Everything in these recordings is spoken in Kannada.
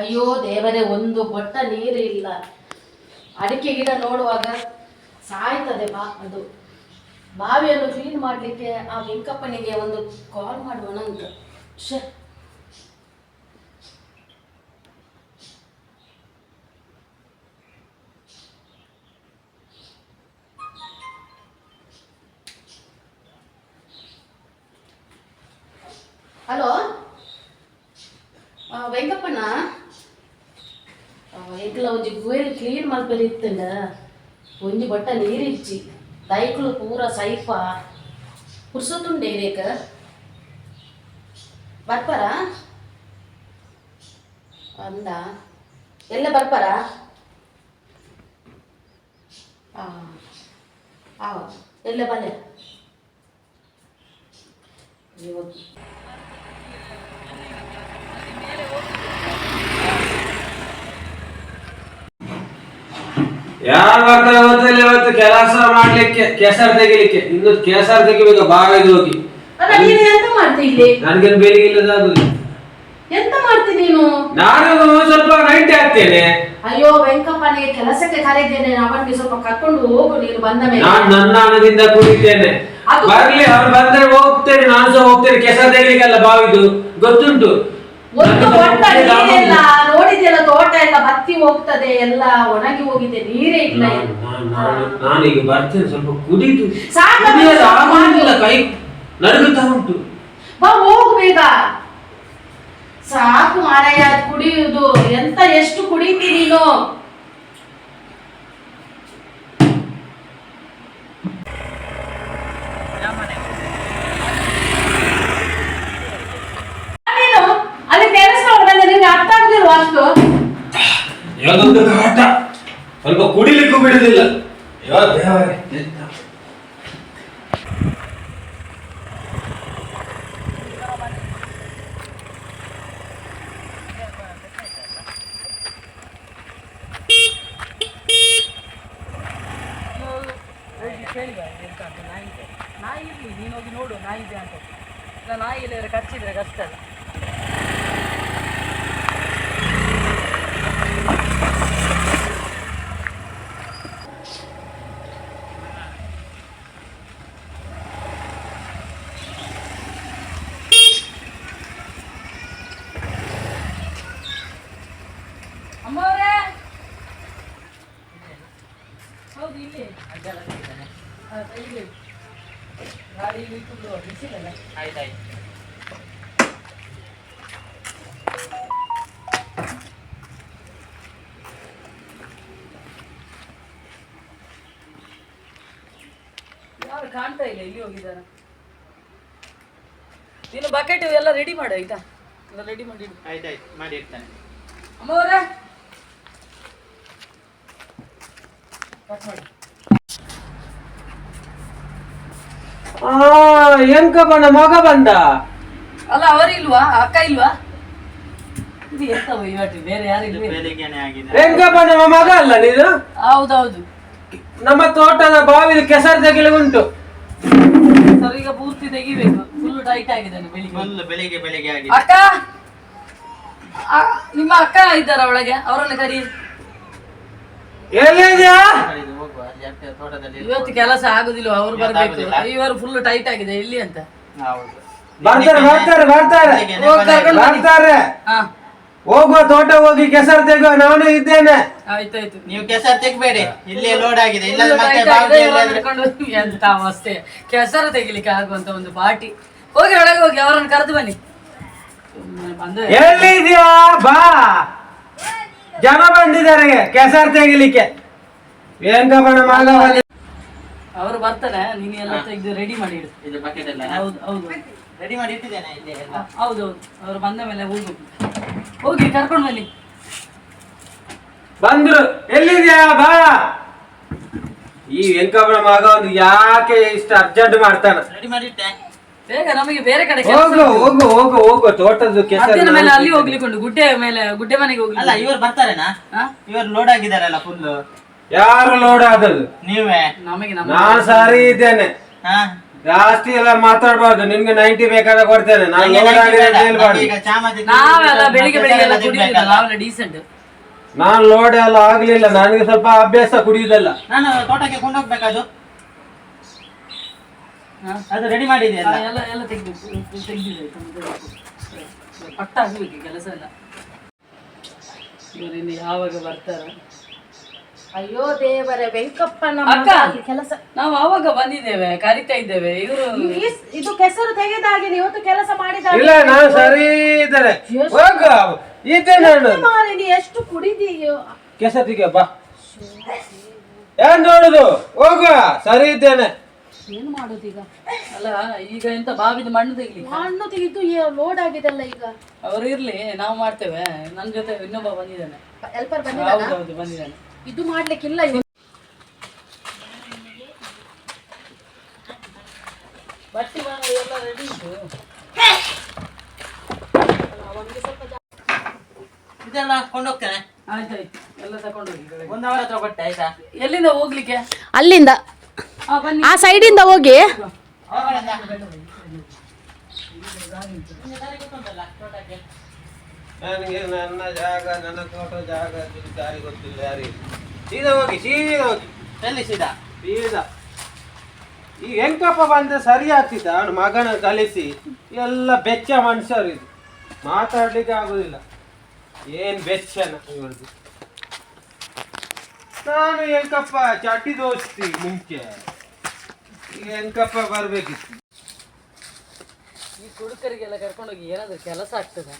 ಅಯ್ಯೋ ದೇವರೇ, ಒಂದು ಬೊಟ್ಟ ನೀರು ಇಲ್ಲ. ಅಡಿಕೆ ಗಿಡ ನೋಡುವಾಗ ಸಾಯ್ತದೆ ಬಾ, ಅದು. ಬಾವಿಯನ್ನು ಕ್ಲೀನ್ ಮಾಡಲಿಕ್ಕೆ ಆ ವೆಂಕಪ್ಪನಿಗೆ ಒಂದು ಕಾಲ್ ಮಾಡುವಣ ಅಂತ. ಶ ಹಲೋ? ಕ್ಲೀನ್ ಮಲ್ಪೆಲ್ ಇತ್ತಂಡ ಒಂಜಿ ಬಟ್ಟ ನೀರಿಚ್ಚಿ ದೈಕ್ಲು ಪೂರ ಸೈಫ ಪುರ್ಸೊತ್ತುಂಡೆ ಇರೇಕ ಬರ್ಪಾರ ಅಂದ ಎಲ್ಲ ಬರ್ಪಾರ ಆ ಆ ಎಲ್ಲ ಬಲ್ಲೆ ಇವತ್ತು ಯಾರು ಬರ್ತಾರೆ ಗೊತ್ತಿಲ್ಲ ಇವತ್ತು ಕೆಲಸ ಮಾಡ್ಲಿಕ್ಕೆ ಕೆಸರ್ ತೆಗಿಲಿಕ್ಕೆ. ಇನ್ನು ಕೆಸರ್ ತೆಗಿಬೇಕು ಬಾವಿಗೆ ಹೋಗಿ. ಅಲ್ಲ ನೀನು ಎಂತ ಮಾಡ್ತಿ ಇಲ್ಲಿ? ನನಗೇನು ಬೇರೆ ಇಲ್ಲದ ಎಂತ ಮಾಡ್ತಿ ನೀನು? ನಾನು ಸ್ವಲ್ಪ ನೈಟ್ ಆಗ್ತೇನೆ. ಅಯ್ಯೋ ವೆಂಕಪ್ಪನಿಗೆ ಕೆಲಸಕ್ಕೆ ಕರೆದಿದ್ದೇನೆ. ಅವನಿಗೆ ಸ್ವಲ್ಪ ಕರ್ಕೊಂಡು ಹೋಗು ನೀನು ಬಂದ ಮೇಲೆ. ನಾನು ನನ್ನ ಹಣದಿಂದ ಕುಡಿತೇನೆ ಅದು- ಬರ್ಲಿ ಅವ್ರು ಬಂದ್ರೆ ಹೋಗ್ತೇನೆ ನಾನು ಸಹ ಹೋಗ್ತೇನೆ. ಕೆಸರ್ ತೆಗಿಲಿಕ್ಕೆಲ್ಲ ಬಾವಿದು ಗೊತ್ತುಂಟು. ಒಂದು ನನಗೆ ನೀರಿಲ್ಲ. ನೋಡಿದೆಲ್ಲ ತೋಟ ಎಲ್ಲ ಬತ್ತಿ ಹೋಗ್ತದೆ ಎಲ್ಲ ಒಣಗಿ ಹೋಗಿದೆ ನೀರೇ ಇಲ್ಲ ನಾನು- ನಾನು- ನಾನು- ನಾನೀಗ ಬರ್ತೇನೆ ಸ್ವಲ್ಪ ಕುಡಿದು ಸಾಕು, ಕುಡಿಯೋದು ಸಾಕು. ಆಗುದಿಲ್ಲ ಕೈ ನಡುಗುತ್ತಾ ಉಂಟು. ಬಾ ಹೋಗು ಬೇಗ. ಸಾಕು ಮಾರಾಯ ಕುಡಿಯುವುದು. ಎಂತ ಎಷ್ಟು ಕುಡಿತೀನಿ ನೀನು ಅಲ್ಲಿ ಕೆಲಸ ನೋಡಿದ್ರೆ ನಿನ್ಗೆ ಅಷ್ಟು ಯಾವುದೊಂದು ಕಾಟ ಸ್ವಲ್ಪ ಕುಡಿಲಿಕ್ಕೂ ಬಿಡುದಿಲ್ಲ. ಯಾವ ದೇವರೇ ಎಂತ? ನಾಯಿ ಇರ್ಲಿ ನೀನು ಹೋಗಿ ನೋಡು ನಾಯಿ ಇದೆ ಅಂತ ಇಲ್ಲ ನಾಯಿ ಇಲ್ಲ ಕಚ್ಚಿದ್ರೆ ಕಷ್ಟ ಅಲ್ಲ ಅಮ್ಮವ್ರೇ ಹೌದು ಇಲ್ಲಿ ಹಾ, ಇಲ್ಲಿ ಗಾಡಿ ಇಟ್ಕೊಂಡು ಬಿಸಿಲಲ್ಲ ಆಯ್ತಾಯ್ತು ಯಾರು ಕಾಣ್ತಾ ಇಲ್ಲ ಇಲ್ಲಿ ಹೋಗಿದಾರ ನೀನು ಬಕೆಟ್ ಎಲ್ಲ ರೆಡಿ ಮಾಡು ಆಯ್ತಾ? ಎಲ್ಲ ರೆಡಿ ಮಾಡಿ ಆಯ್ತಾಯ್ತು ಮಾಡಿ ಇಡ್ತಾನೆ. ಅಮ್ಮವರ! ಕಟ್ ಮಾಡಿ. ಎಂಕಪ್ಪನ ಮಗ ಬಂದ? ಅಲ್ಲ ಅವರಿಲ್ವಾ? ಅಕ್ಕ ಇಲ್ವಾ? ಇದು ಎಂತ ವಹಿವಾಟು ಬೇರೆ ಯಾರಿಲ್ವೇ ಬೆಳಿಗ್ಗೆನೆ ಆಗಿದೆ. ಎಂಕಪ್ಪನ ಮಗ ಅಲ್ಲ ನೀನು? ಹೌದೌದು. ನಮ್ಮ ತೋಟದ ಬಾವಿ ಕೆಸರು ತೆಗಿಲು ಉಂಟು ಸರ್ ಈಗ ಪೂರ್ತಿ ತೆಗಿಬೇಕು. ಫುಲ್ ಟೈಟ್ ಆಗಿದ್ದಾನೆ ಬೆಳಿಗ್ಗೆ. ಫುಲ್ ಬೆಳಿಗ್ಗೆ ಬೆಳಿಗ್ಗೆ ಆಗಿದೆ. ಅಕ್ಕ ಆ, ನಿಮ್ಮ ಅಕ್ಕ ಇದ್ದಾರ ಒಳಗೆ? ಅವರನ್ನು ಕರಿ ಎಲ್ಲಿದ್ಯಾ ಇದು ಹೋಗುವ ಜಾಸ್ತಿ ತೋಟದಲ್ಲಿ ಇವತ್ತು ಕೆಲಸ ಆಗುದಿಲ್ಲ ಅವ್ರು ಬರ್ಬೇಕು. ಇವರು ಫುಲ್ ಟೈಟ್ ಆಗಿದೆ. ಇಲ್ಲಿ ಅಂತ. ಹೌದು. ಬರ್ತಾರೆ ಬರ್ತಾರೆ ಬರ್ತಾರೆ. ಬರ್ತಾರೆ. ಹೋಗುವ ತೋಟ ಹೋಗಿ ಕೆಸರು ತೆಗ ನಾನು ಇದ್ದೇನೆ. ಆಯ್ತಾಯ್ತು. ನೀವು ಕೆಸರು ತೆಗಬೇಡಿ. ಇಲ್ಲೇ ಲೋಡ್ ಆಗಿದೆ. ಎಂತ ಅವಸ್ಥೆ. ಕೆಸರು ತೆಗಿಲಿಕ್ಕೆ ಆಗುವಂತ ಒಂದು ಪಾರ್ಟಿ. ಹೋಗಿ ಒಳಗೆ ಹೋಗಿ ಅವರನ್ನು ಕರೆದು ಬನ್ನಿ. ಬಂದು. ಎಲ್ಲಿದ್ಯಾ? ಬಾ. ಜನ ಬಂದಿದ್ದಾರೆ ಕೆಸರ್ ತೆಗಿಲಿಕ್ಕೆ. ಅವರು ಬರ್ತಾರೆ ನೀನು ಎಲ್ಲ ತೆಗೆದು ರೆಡಿ ಮಾಡಿ ಇಡು. ಇದು ಬಕೆಟ್ ಎಲ್ಲ ಹೌದು ಹೌದು. ರೆಡಿ ಮಾಡಿ ಇಟ್ಟಿದ್ದೇನೆ ಇಲ್ಲಿ ಎಲ್ಲ. ಹೌದು ಅವರು ಬಂದ ಮೇಲೆ ಹೋಗು. ಹೋಗಿ ಕರ್ಕೊಂಡು ಬನ್ನಿ. ಬಂದ್ರು. ಎಲ್ಲಿದ್ಯಾ? ಬಾ. ಈ ವೆಂಕಪ್ಪನ ಮಗ ಒಂದು ಯಾಕೆ ಇಷ್ಟು ಅರ್ಜೆಂಟ್ ಮಾಡ್ತಾನೆ? ರೆಡಿ ಮಾಡಿ ಇಟ್ಟೆ. ಬೇಗ ನಮಗೆ ಬೇರೆ ಕಡೆ ಹೋಗು ಹೋಗು ಹೋಗು ಹೋಗು ತೋಟದ ಕೆಸರು ಮೇಲೆ ಅಲ್ಲಿ ಹೋಗ್ಲಿಕ್ಕೆ ಗುಡ್ಡೆ ಮೇಲೆ ಗುಡ್ಡೆ ಮನೆಗೆ ಹೋಗ್ಲಿ ಅಲ್ಲ ಇವರು ಬರ್ತಾರೇನಾ? ಇವರು ಲೋಡ್ ಆಗಿದಾರಲ್ಲ ಫುಲ್ ಯಾರು ಲೋಡ್ ಆದದ್ದು? ನೀವೇ? ನಮಗೆ ನಾನು ಸಾರಿ ಇದ್ದೇನೆ. ಹಾ? ಜಾಸ್ತಿ ಎಲ್ಲ ಮಾತಾಡಬಾರ್ದು ನಿಮ್ಗೆ ನೈಂಟಿ ಬೇಕಾದ್ರೆ ಕೊಡ್ತೇನೆ. ನಾನು ಲೋಡ್ ಆಗಿದೆ ಹೇಳ್ಬಾರ್ದು. ನಾವೆಲ್ಲ ಬೆಳಿಗ್ಗೆ ಬೆಳಿಗ್ಗೆ ಎಲ್ಲ ಕುಡಿಯುದಿಲ್ಲ ನಾವೆಲ್ಲ ಡೀಸೆಂಟ್ ನಾನು ಲೋಡ್ ಎಲ್ಲ ಆಗ್ಲಿಲ್ಲ ನನಗೆ ಸ್ವಲ್ಪ ಅಭ್ಯಾಸ ಕುಡಿಯುದಲ್ಲ. ನಾನು ತೋಟಕ್ಕೆ ಕೊಂಡೋಗ್ಬೇಕಾದು ಅದು ರೆಡಿ ಮಾಡಿದೆ ಎಲ್ಲ ಎಲ್ಲ ತೆಗ್ದು ತೆಗ್ದಿದೆ ಪಟ್ಟ ಆಗಬೇಕು ಕೆಲಸ ಎಲ್ಲ. ಇವ್ರು ಇನ್ನು ಯಾವಾಗ ಬರ್ತಾರ. ಅಯ್ಯೋ ದೇವರ ವೆಂಕಪ್ಪನ ಅಕ್ಕ. ಕೆಲಸ. ನಾವು ಆವಾಗ ಬಂದಿದ್ದೇವೆ ಕರಿತಾ ಇದ್ದೇವೆ. ಇವರು ಇದು ಕೆಸರು ತೆಗೆದಾಗಿದೆ ನೀವು ಇವತ್ತು ಕೆಲಸ ಮಾಡಿದ್ದಾರೆ. ಇಲ್ಲ ನಾನು ಸರಿ ಇದ್ದಾರೆ ಹೋಗು ಇದೆ ನಾನು. ಮಾರಿ ನೀ ಎಷ್ಟು ಕುಡಿದೀಯೋ. ಕೆಸರಿಗೆ ಬಾ. ಏನ್ ನೋಡುದು? ಹೋಗ ಸರಿ ಇದ್ದೇನೆ. ಏನು ಮಾಡೋದು ಈಗ? ಅಲ್ಲ ಈಗ ಎಂತ ಬಾವಿದ ಮಣ್ಣು ತೆಗಿಲಿ ಮಣ್ಣು ತೆಗೆದು ಲೋಡ್ ಆಗಿದೆಲ್ಲ ಈಗ? ಅವ್ರು ಇರ್ಲಿ ನಾವು ಮಾಡ್ತೇವೆ. ನನ್ನ ಜೊತೆ ಇನ್ನೊಬ್ಬ ಬಂದಿದ್ದಾನೆ. ಹೆಲ್ಪರ್ ಬಂದಿದ್ದಾನ? ಹೌದೌದು ಬಂದಿದ್ದಾನೆ. ಇದು ಮಾಡ್ಲಿಕ್ಕಿಲ್ಲ ಇವ ಬಟ್ಟೆ ಬರ ಎಲ್ಲ ರೆಡಿ ಉಂಟು ಇದೆಲ್ಲ ಕೊಂಡೋಗ್ತೇನೆ. ಆಯ್ತಾಯ್ತು. ಎಲ್ಲ ತಗೊಂಡೋಗಿ ಒಂದು ಅವರ ಹತ್ರ ಕೊಟ್ಟೆ ಆಯ್ತಾ? ಎಲ್ಲಿಂದ ಹೋಗ್ಲಿಕ್ಕೆ? ಅಲ್ಲಿಂದ. ಆ ಸೈಡ್ ಆ ಸೈಡಿಂದ ಹೋಗಿ. ನನಗೆ ನನ್ನ ಜಾಗ ನನ್ನ ತೋಟ ಜಾಗ ಇದು ದಾರಿ ಗೊತ್ತಿಲ್ಲ ಯಾರಿಗೆ ಸೀದಾ ಹೋಗಿ ಸೀದಾ ಹೋಗಿ. ಎಲ್ಲಿ ಸೀದಾ. ಸೀದಾ. ಈ ಹೆಂಕಪ್ಪ ಬಂದ್ರೆ ಸರಿ ಆಗ್ತಿದ್ದ ಅವನು ಮಗನ ಕಲಿಸಿ ಎಲ್ಲ ಬೆಚ್ಚ ಮನುಷ್ಯರು ಇದು. ಮಾತಾಡ್ಲಿಕ್ಕೆ ಆಗುದಿಲ್ಲ. ಏನ್ ಬೆಚ್ಚನ ಇವ್ರದ್ದು. ನಾನು ಹೆಂಕಪ್ಪ ಚಟ್ಟಿ ದೋಸ್ತಿ ಮುಂಚೆ. ಈಗ ಹೆಂಕಪ್ಪ ಬರ್ಬೇಕಿತ್ತು. ಈ ಕುಡುಕರಿಗೆಲ್ಲ ಕರ್ಕೊಂಡೋಗಿ ಏನಾದ್ರು ಕೆಲಸ ಆಗ್ತದೆ?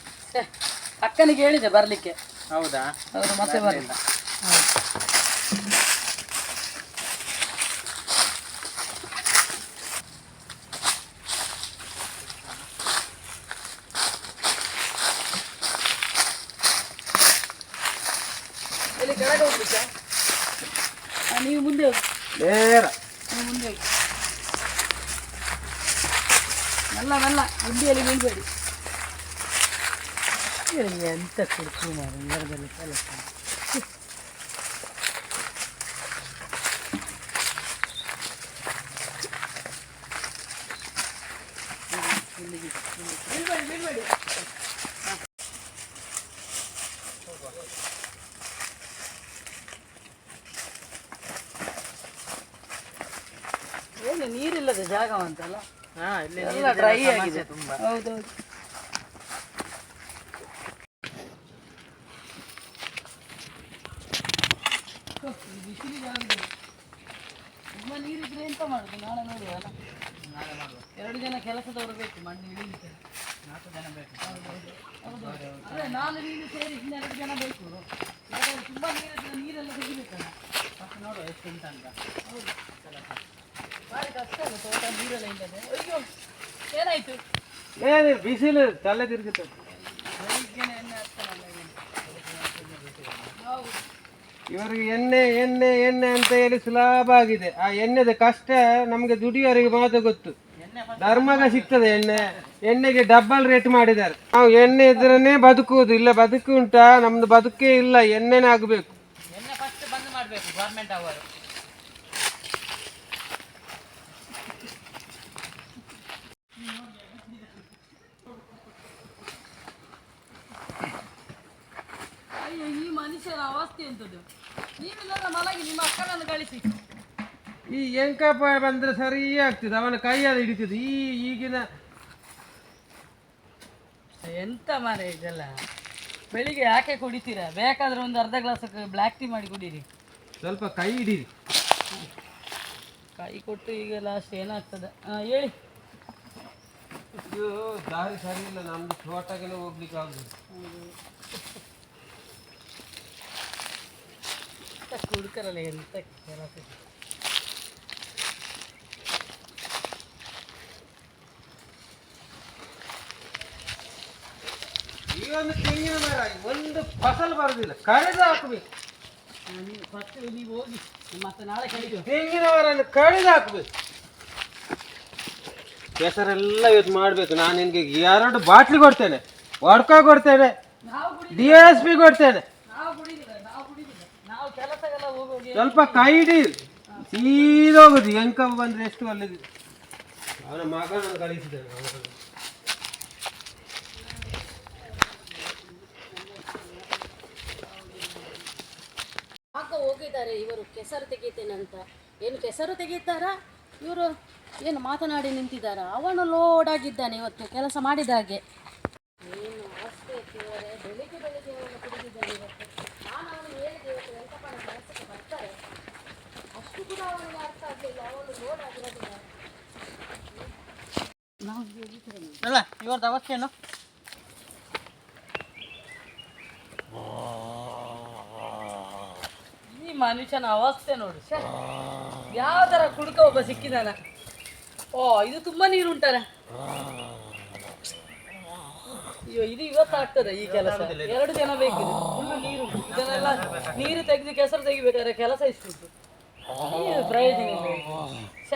ಅಕ್ಕನಿಗೆ ಹೇಳಿದೆ ಬರ್ಲಿಕ್ಕೆ. ಹೌದಾ? ಅವರು ಮತ್ತೆ ಬರಲಿಲ್ಲ ಎಲ್ಲಿ ಕೆಳಗೆ ಹೋಗ್ಲಿಕ್ಕೆ ಆ, ನೀವು ಮುಂದೆ ಹೋಗಿ ನೇರ ನೀವು ಮುಂದೆ ಹೋಗಿ ಮೆಲ್ಲ ಮೆಲ್ಲ ಗುಡ್ಡಿಯಲ್ಲಿ ಬೀಳ್ಬೇಡಿ ಇವ್ರಿಗೆ ಎಂತ ಕೊಡ್ತು ಮಾರು ಮರದಲ್ಲಿ ಕೆಲಸ ಬೀಳ್ಬೇಡಿ ಬೀಳ್ಬೇಡಿ ಏನು ನೀರಿಲ್ಲದ ಜಾಗವಂತಲ್ಲ ಹಾ ಇಲ್ಲಿ ಎಲ್ಲ ಡ್ರೈ ಆಗಿದೆ. ತುಂಬಾ. ಹೌದೌದು. ತುಂಬ ನೀರಿದ್ರೆ ಎಂತ ಮಾಡುದು? ನಾಳೆ ನೋಡುವ ಅಲ್ಲ? ಎರಡು ಜನ ಕೆಲಸದವರು ಬೇಕು ಮಣ್ಣು ಇಳಿಲಿಕ್ಕೆ ನಾಲ್ಕು ಜನ ಬೇಕು ಹೌದು ಅದೇ ನಾನು ನೀನು ಸೇರಿ ಇನ್ನೆರಡು ಜನ ಬೇಕು. ತುಂಬಾ ತುಂಬ ನೀರಿದ್ರೆ ನೀರೆಲ್ಲ ತೆಗಿಬೇಕಲ್ಲ. ಮತ್ತೆ ನೋಡುವ ಎಷ್ಟು ಉಂಟಂತ. ಅಂತ ಭಾರಿ ಏನಿಲ್ಲ ಬಿಸಿಲು ತಲೆ ತಿರುಗುತ್ತೆ ಇವರಿಗೆ ಎಣ್ಣೆ ಎಣ್ಣೆ ಎಣ್ಣೆ ಅಂತ ಹೇಳಿ ಸುಲಭ ಆಗಿದೆ. ಆ ಎಣ್ಣೆದ ಕಷ್ಟ ನಮ್ಗೆ ದುಡಿಯೋರಿಗೆ ಮಾತ್ರ ಗೊತ್ತು. ಧರ್ಮಗ ಸಿಗ್ತದೆ ಎಣ್ಣೆ. ಎಣ್ಣೆಗೆ ಡಬಲ್ ರೇಟ್ ಮಾಡಿದ್ದಾರೆ. ನಾವು ಎಣ್ಣೆ ಇದ್ರೇ ಬದುಕುವುದು. ಇಲ್ಲ ಬದುಕು ಉಂಟಾ ನಮ್ದು ಬದುಕೇ ಇಲ್ಲ. ಎಣ್ಣೆನೇ ಆಗಬೇಕು. ಎಣ್ಣೆ ಫಸ್ಟ್ ಬಂದ್ ಮಾಡ್ಬೇಕು ಗೌರ್ಮೆಂಟ್ ಅವರು ಅಯ್ಯೋ ಈ ಮನುಷ್ಯನ ಅವಸ್ಥೆ ಎಂತದ್ದು? ನೀವಿಲ್ಲ ಮಲಗಿ ನಿಮ್ಮ ಅಕ್ಕನನ್ನು ಕಳಿಸಿ. ಈ ಎಂಕಪ್ಪ ಬಂದ್ರೆ ಸರಿ ಆಗ್ತದೆ ಅವನ ಕೈಯಲ್ಲಿ ಹಿಡಿತದೆ. ಈ ಈಗಿನ ಎಂತ ಮನೆ ಇದೆಲ್ಲ? ಬೆಳಿಗ್ಗೆ ಯಾಕೆ ಕುಡಿತೀರಾ? ಬೇಕಾದ್ರೆ ಒಂದು ಅರ್ಧ ಗ್ಲಾಸ್ ಬ್ಲ್ಯಾಕ್ ಟೀ ಮಾಡಿ ಕುಡೀರಿ. ಸ್ವಲ್ಪ ಕೈ ಹಿಡೀರಿ. ಕೈ ಕೊಟ್ಟು ಈಗ ಲಾಸ್ಟ್ ಏನಾಗ್ತದೆ? ಹಾಂ ಹೇಳಿ. ಇದು ದಾರಿ ಸರಿ ಇಲ್ಲ ನಮ್ದು ತೋಟಗೆಲ್ಲ ಹೋಗ್ಲಿಕ್ಕೆ ಆಗುದಿಲ್ಲ. ಎಂತ ಕುಡುಕರಲ್ಲ ಎಂತ ಕೆಲಸ ಈ ಒಂದು ತೆಂಗಿನ ಮರ ಒಂದು ಫಸಲು ಬರುದಿಲ್ಲ. ಕಳೆದು ಹಾಕಬೇಕು. ಫಸ್ಟ್ ನೀವು ಹೋಗಿ ಮತ್ತೆ ನಾಳೆ ಕಳಿತೀವಿ ತೆಂಗಿನ ಮರನ್ನು ಕಳೆದು ಹಾಕಬೇಕು. ಕೆಸರೆಲ್ಲ ಇವತ್ತು ಮಾಡಬೇಕು. ನಾನು ನಿನಗೆ ಎರಡು ಬಾಟ್ಲಿ ಕೊಡ್ತೇನೆ. ವಡ್ಕ ಕೊಡ್ತೇನೆ. ಡಿ ಎಸ್ ಪಿ ಕೊಡ್ತೇನೆ ನಾವು ಕುಡಿದಿಲ್ಲ ನಾವು ಕುಡಿದಿಲ್ಲ ನಾವು ಕೆಲಸಗೆಲ್ಲ ಹೋಗೋಗಿ ಸ್ವಲ್ಪ ಕೈ ಹಿಡಿ. ಸೀದೋಗುದು. ಎಂಕ ಬಂದ್ರೆ ಎಷ್ಟು ಅಲ್ಲಿದೆ ಅವನ ಕಳಿಸಿದ್ದಾನೆ ಅವನು ಆಗ ಹೋಗಿದ್ದಾರೆ ಇವರು ಕೆಸರು ತೆಗಿತೇನಂತ ಅಂತ. ಏನು ಕೆಸರು ತೆಗೀತಾರಾ? ಇವರು ಏನು ಮಾತನಾಡಿ ನಿಂತಿದ್ದಾರಾ? ಅವನು ಲೋಡ್ ಆಗಿದ್ದಾನೆ ಇವತ್ತು ಕೆಲಸ ಮಾಡಿದ ಹಾಗೆ ಏನು ಅಷ್ಟೇ ದೇವರೇ ಬೆಳಿಗ್ಗೆ ಬೆಳಿಗ್ಗೆ ಅವನು ಕುಡಿದಿದ್ದಾನೆ ಇವತ್ತು ನಾನು ಅವನು ಹೇಳಿದೆ ಇವತ್ತು ವೆಂಕಪ್ಪನ ಕೆಲಸಕ್ಕೆ ಬರ್ತಾರೆ ಅಷ್ಟು ಅಲ್ಲ ಇವರದ್ದು ಅವಸ್ಥೆ ಏನು? ಈ ಮನುಷ್ಯನ ಅವಸ್ಥೆ ನೋಡಿ. ಯಾವ ತರ ಕುಡುಕ ಒಬ್ಬ ಸಿಕ್ಕಿದಾನ? ಓ, ಇದು ತುಂಬಾ ನೀರು ಉಂಟಾರ ಅಯ್ಯೋ, ಇದು ಇವತ್ತು ಆಗ್ತದೆ ಈ ಕೆಲಸ. ಎರಡು ಜನ ಬೇಕಿದೆ. ಫುಲ್ ನೀರು. ಇದನ್ನೆಲ್ಲ ನೀರು ತೆಗೆದು ಕೆಸರು ತೆಗಿಬೇಕಾದ್ರೆ ಕೆಲಸ ಇಷ್ಟುಂಟು ಏನು ಪ್ರಯೋಜನ ಇಲ್ಲ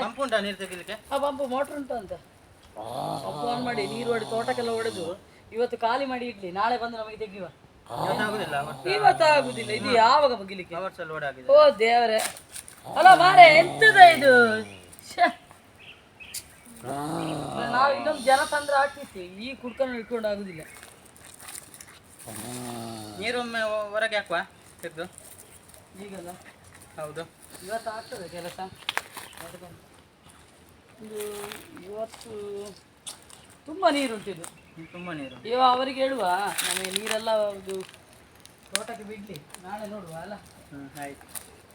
ಪಂಪ್ ಉಂಟಾ ನೀರು ತೆಗಿಲಿಕ್ಕೆ? ಆ ಪಂಪು ಮೋಟ್ರ್ ಉಂಟು ಅಂತ. ಆನ್ ಮಾಡಿ ನೀರು ಹೊಡಿ ತೋಟಕ್ಕೆಲ್ಲ ಹೊಡೆದು ಇವತ್ತು ಖಾಲಿ ಮಾಡಿ ಇಡ್ಲಿ. ನಾಳೆ ಬಂದು ನಮಗೆ ತೆಗಿವ ಇವತ್ತಾಗುದಿಲ್ಲ ಅವತ್ತು ಇವತ್ತು ಆಗುದಿಲ್ಲ ಇದು ಯಾವಾಗ ಬಗ್ಗಿಲಿಕ್ಕೆ ಅವರ್ಸ್ ಲೋಡ್ ಆಗಿದೆ ಓ ದೇವರೇ. ಅಲ್ಲ ಮಾರೆ ಎಂತದ ಇದು? ಶ್ಯೆ. ನಾವು ಇನ್ನೊಂದು ಜನ ತಂದ್ರೆ ಆಗ್ತಿತ್ತು. ಈ ಕುಡ್ಕೊಂಡು ಇಟ್ಕೊಂಡು ಆಗುದಿಲ್ಲ. ನೀರೊಮ್ಮೆ ಹೊರಗೆ ಹಾಕುವ ತೆಗೆದು? ಈಗಲ್ಲ. ಹೌದು. ಇವತ್ತು ಆಗ್ತದೆ ಕೆಲಸ. ಒಂದು ಇವತ್ತು ತುಂಬ ನೀರುಂಟಿದು ತುಂಬಾ ನೀರು. ಇವ ಅವರಿಗೆ ಹೇಳುವ ನಮಗೆ ನೀರೆಲ್ಲ ಇದು ತೋಟಕ್ಕೆ ಬಿಡ್ಲಿ. ನಾಳೆ ನೋಡುವ ಅಲ್ಲ? ಹ್ಮ್ ಆಯ್ತು.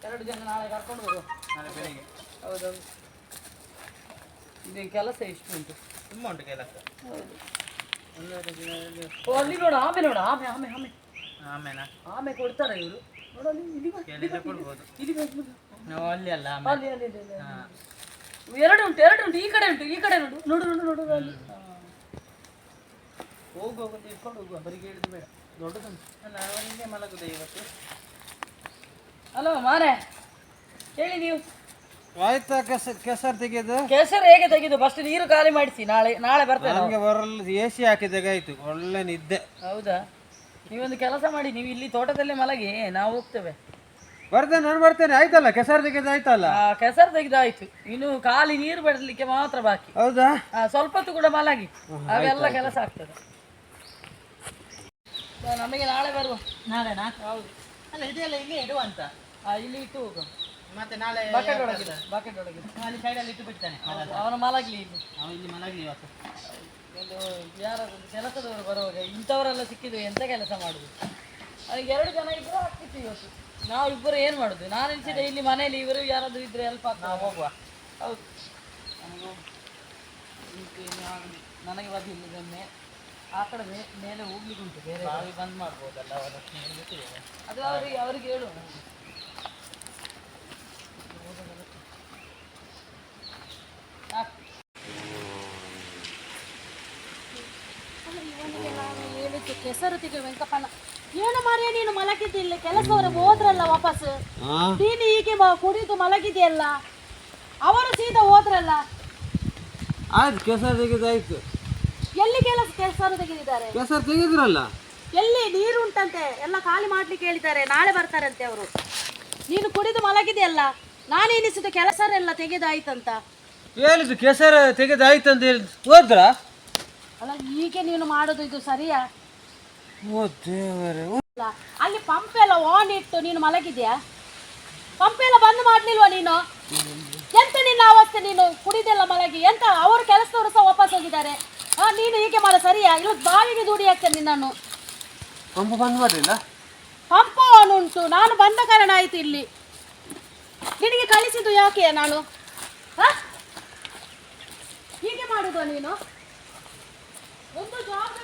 ಎರಡು ಜನ ನಾಳೆ ಕರ್ಕೊಂಡು ಬರುವ. ನಾಳೆ ಬೆಳಿಗ್ಗೆ. ಹೌದೌದು ಇದು ಕೆಲಸ ಎಷ್ಟು ಉಂಟು. ತುಂಬಾ ಉಂಟು ಕೆಲಸ. ಹೌದು. ಓ ಅಲ್ಲಿ ನೋಡು ಆಮೆ ನೋಡು ಆಮೆ ಆಮೆ ಆಮೆ. ಆಮೇಲೆ ಆಮೆ ಕೊಡ್ತಾರೆ ಇವರು. ನೋಡಿ ಇಲ್ಲಿ ಕೊಡ್ಬೋದು? ಇಲ್ಲಿ. ನಾವು ಅಲ್ಲಿ ಅಲ್ಲ ಅಲ್ಲಿ ಅಲ್ಲಿ ಅಲ್ಲಿ, ಅಲ್ಲಿ. ಹಾ. ಎರಡು ಉಂಟು ಎರಡು ಉಂಟು ಈ ಕಡೆ ಉಂಟು ಈ ಕಡೆ ನೋಡು ನೋಡು ನೋಡು ನೋಡು ಅಲ್ಲಿ. ಹೋಗು ಹೋಗು ಅಂತ ಇಟ್ಕೊಂಡು ಹೋಗುವ ಬರಿಗೆ ಹೇಳಿದ್ದು ಬೇಡ. ದೊಡ್ಡದುಂಟು. ಅಲ್ಲ ಅವನಿಗೆ ಮಲಗುದೆ ಇವತ್ತು? ಅಲೋ ಮಾರೆ ಹೇಳಿ ನೀವು. ಆಯ್ತಾ ಕೆಸರ್ ಕೆಸರು ತೆಗೆದು? ಕೆಸರು ಹೇಗೆ ತೆಗೆದು? ಫಸ್ಟ್ ನೀರು ಖಾಲಿ ಮಾಡಿಸಿ ನಾಳೆ ನಾಳೆ ಬರ್ತೇನೆ. ನಾವು. ನನಗೆ ಬರಲ್ಲ ಎ ಸಿ ಹಾಕಿದಾಗಾಯ್ತು ಒಳ್ಳೆ ನಿದ್ದೆ. ಹೌದಾ? ನೀವೊಂದು ಕೆಲಸ ಮಾಡಿ ನೀವು ಇಲ್ಲಿ ತೋಟದಲ್ಲೇ ಮಲಗಿ ನಾವು ಹೋಗ್ತೇವೆ. ಬರ್ತೇನೆ ನಾನು ಬರ್ತೇನೆ. ಆಯ್ತಲ್ಲ? ಕೆಸರು ತೆಗೆದು ಆಯ್ತಲ್ಲ? ಆ, ಕೆಸರು ತೆಗೆದಾಯ್ತು ಇನ್ನು ಖಾಲಿ ನೀರು ಬಿಡಲಿಕ್ಕೆ ಮಾತ್ರ ಬಾಕಿ. ಹೌದಾ? ಆ, ಸ್ವಲ್ಪ ಹೊತ್ತು ಕೂಡ ಮಲಗಿ. ಅವೆಲ್ಲ ಕೆಲಸ ಆಗ್ತದೆ. ನಮಗೆ ನಾಳೆ ಬರುವ. ನಾಳೆನಾ? ಹೌದು. ಅಲ್ಲ ಇದೆಲ್ಲ ಇಲ್ಲಿ ಇಡುವ ಅಂತ? ಆ, ಇಲ್ಲಿ ಇಟ್ಟು ಹೋಗು. ಮತ್ತೆ ನಾಳೆ ಬಕೆಟ್ ಒಳಗಿದೆ ಬಕೆಟ್ ಒಳಗಿದೆ ಅಲ್ಲಿ ಸೈಡಲ್ಲಿ ಇಟ್ಟು ಬಿಡ್ತಾನೆ. ಅವನು ಮಲಗಲಿ ಇಲ್ಲಿ. ಅವನು ಇಲ್ಲಿ ಮಲಗಲಿ ಇವತ್ತು. ಒಂದು ಯಾರಾದ್ರು ಕೆಲಸದವರು ಬರುವಾಗ ಇಂಥವರೆಲ್ಲ ಸಿಕ್ಕಿದ್ರು ಎಂತ ಕೆಲಸ ಮಾಡುದು? ಅಲ್ಲಿ ಎರಡು ಜನ ಇದ್ರೂ ಆಗ್ತಿತ್ತು ಇವತ್ತು. ನಾವು ಇಬ್ಬರು ಏನು ಮಾಡುದು? ನಾನು ಎನಿಸಿದೆ ಇಲ್ಲಿ ಮನೆಯಲ್ಲಿ ಇವರು ಯಾರಾದರೂ ಇದ್ರೆ ಹೆಲ್ಪ್ ಆಗ್ತದೆ? ಹೋಗುವ. ಹೌದು. ನನಗೆ ಬಂದು. ನನಗೆ ಬದಿಲ್ಲ ಇದನ್ನೇ ಆ ಕಡೆ ಮೇ- ಮೇಲೆ ಹೋಗ್ಲಿಕ್ಕೆ ಉಂಟು ಬೇರೆ ಬಾವಿ ಬಂದ್ ಮಾಡ್ಬೋದಲ್ಲ ಅವರ ಅದು ಅವರಿಗೆ ಅವರಿಗೆ ಹೇಳು. ಹೇಳಿದ್ದು ಕೆಸರು ತೆಗೆ ವೆಂಕಪ್ಪನ ಮಾರ್ಯ ನೀನು ಮಲಗಿದ್ದಿಲ್ಲ ಕೆಲಸವರು ಹೋದ್ರಲ್ಲ ವಾಪಸ್. ನೀನು ಹೀಗೆ ಮ- ಕುಡಿದು ಮಲಗಿದೆಯಲ್ಲ? ಅವರು ಸೀದಾ ಹೋದ್ರಲ್ಲ? ಆಯ್ತು ಕೆಸರು ತೆಗೆದಾಯ್ತು. ಎಲ್ಲಿ ಕೆಲಸ ಕೆಲಸರು ತೆಗೆದಿದ್ದಾರೆ? ಕೆಸರು ತೆಗೆದ್ರಲ್ಲ. ಎಲ್ಲಿ? ನೀರು ಉಂಟಂತೆ ಎಲ್ಲ ಖಾಲಿ ಮಾಡ್ಲಿಕ್ಕೆ ಹೇಳಿದ್ದಾರೆ. ನಾಳೆ ಬರ್ತಾರಂತೆ ಅವರು. ನೀನು ಕುಡಿದು ಮಲಗಿದೆಯಲ್ಲ? ನಾನು ಎನಿಸಿದ ಕೆಲಸರೆಲ್ಲ ತೆಗೆದಾಯ್ತಂತ. ಹೇಳಿದ್ದು ಕೆಸರು ತೆಗೆದಾಯ್ತಂತ ಹೇಳಿ ಹೋದ್ರ? ಅಲ್ಲ ಹೀಗೆ ನೀನು ಮಾಡೋದು ಇದು ಸರಿಯಾ? ಓ ದೇವರೇ ಅಲ್ಲ ಪಂಪ್ ಎಲ್ಲ ಆನ್ ಇಟ್ಟು ನೀನು ಮಲಗಿದ್ಯಾ? ಪಂಪ್ ಎಲ್ಲ ಬಂದ್ ಮಾಡ್ಲಿಲ್ವಾ ನೀನು? ಎಂತ ನಿನ್ನ ಅವಸ್ಥೆ ನೀನು? ಕುಡಿದೆಲ್ಲ ಮಲಗಿ. ಎಂತ ಅವರು ಕೆಲಸದವರು ಸಹ ವಾಪಸ್ ಹೋಗಿದ್ದಾರೆ. ಹಾ ನೀನು ಹೀಗೆ ಮಾಡ ಸರಿಯಾ? ಇಲ್ಲ ಬಾವಿಗೆ ದೂಡಿ ಹಾಕ್ತೇನೆ ನಿನ್ನನ್ನು. ಪಂಪ್ ಬಂದ್ ಮಾಡ್ಲಿಲ್ಲ? ಪಂಪ್ ಆನ್ ಉಂಟು. ನಾನು ಬಂದ ಕಾರಣ ಆಯ್ತು ಇಲ್ಲಿ. ನಿನಗೆ ಕಳಿಸಿದ್ದು ಯಾಕೆ ನಾನು? ಹ? ಹೀಗೆ ಮಾಡುದು ನೀನು? ಒಂದು ಜವಾಬ್ದಾರಿ